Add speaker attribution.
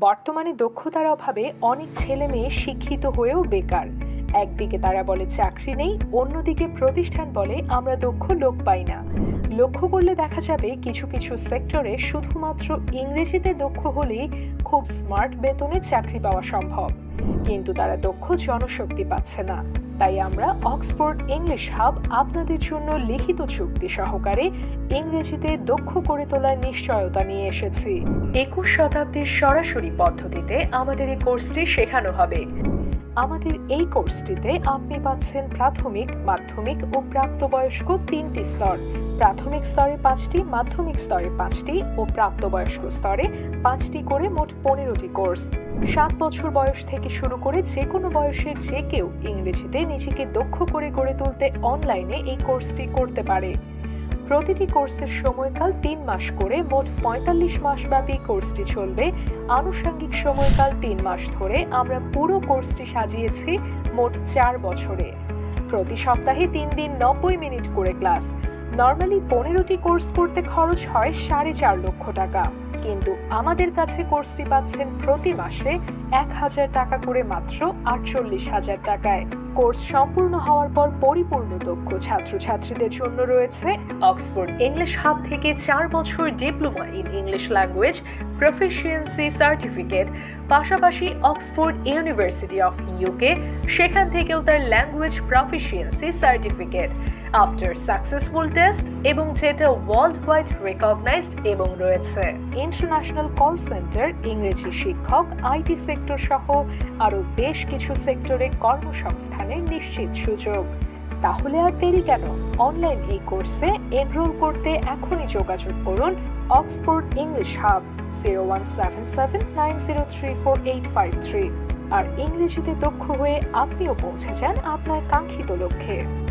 Speaker 1: বর্তমানে দক্ষতার অভাবে অনেক ছেলে মেয়ে শিক্ষিত হয়েও বেকার। একদিকে তারা বলে চাকরি নেই, অন্যদিকে প্রতিষ্ঠান বলে আমরা দক্ষ লোক পাই না। লক্ষ্য করলে দেখা যাবে কিছু কিছু সেক্টরে শুধুমাত্র ইংরেজিতে দক্ষ হলেই খুব স্মার্ট বেতনে চাকরি পাওয়া সম্ভব। কিন্তু তারা দক্ষ জনশক্তি পাচ্ছে না। তাই আমরা অক্সফোর্ড ইংলিশ হাব আপনাদের জন্য লিখিত চুক্তি সহকারে ইংরেজিতে দক্ষ করে তোলার নিশ্চয়তা নিয়ে এসেছি। একুশ শতাব্দীর সরাসরি পদ্ধতিতে আমাদের এই কোর্সটি শেখানো হবে। আমাদের এই কোর্সটিতে আপনি পাচ্ছেন প্রাথমিক, মাধ্যমিক ও প্রাপ্তবয়স্ক তিনটি স্তর। প্রাথমিক স্তরে পাঁচটি, মাধ্যমিক স্তরে পাঁচটি ও প্রাপ্তবয়স্ক স্তরে পাঁচটি করে মোট পনেরোটি কোর্স। সাত বছর বয়স থেকে শুরু করে যে কোনো বয়সের যে কেউ ইংরেজিতে নিজেকে দক্ষ করে গড়ে তুলতে অনলাইনে এই কোর্সটি করতে পারে। প্রতিটি কোর্সের সময়কাল তিন মাস করে, মোট পঁয়তাল্লিশ মাস ব্যাপী কোর্সটি চলবে। আনুষঙ্গিক সময়কাল তিন মাস ধরে আমরা পুরো কোর্সটি সাজিয়েছি মোট চার বছরে। প্রতি সপ্তাহে তিন দিন নব্বই মিনিট করে ক্লাস। নর্মালি পনেরোটি কোর্স করতে খরচ হয় সাড়ে চার লক্ষ টাকা। কিন্তু আমাদের কাছে কোর্সটি পাচ্ছেন প্রতি মাসে এক হাজার টাকা করে মাত্র আটচল্লিশ হাজার টাকায়। কোর্স সম্পূর্ণ হওয়ার পর পরিপূর্ণ দক্ষ ছাত্রছাত্রীদের জন্য রয়েছে অক্সফোর্ড ইংলিশ হাব থেকে চার বছর diploma in English language proficiency certificate পাশাপাশি অক্সফোর্ড ইউনিভার্সিটি অফ ইউকে সেখান থেকেও তার language proficiency certificate after successful test এবং যেটা ওয়ার্ল্ড ওয়াইড রেকগনাইজড এবং রয়েছে। ইন্টারন্যাশনাল কল সেন্টার ইংরেজি শিক্ষক আইটি সেক্টর সহ আরও বেশ কিছু সেক্টরে কর্মসংস্থানের নিশ্চিত সুযোগ। তাহলে আর দেরি কেন? অনলাইন এই কোর্সে এনরোল করতে এখনই যোগাযোগ করুন Oxford English hub zero one seven seven nine zero three four eight five three আর ইংরেজিতে দক্ষ হয়ে আপনিও পৌঁছে যান আপনার কাঙ্ক্ষিত লক্ষ্যে।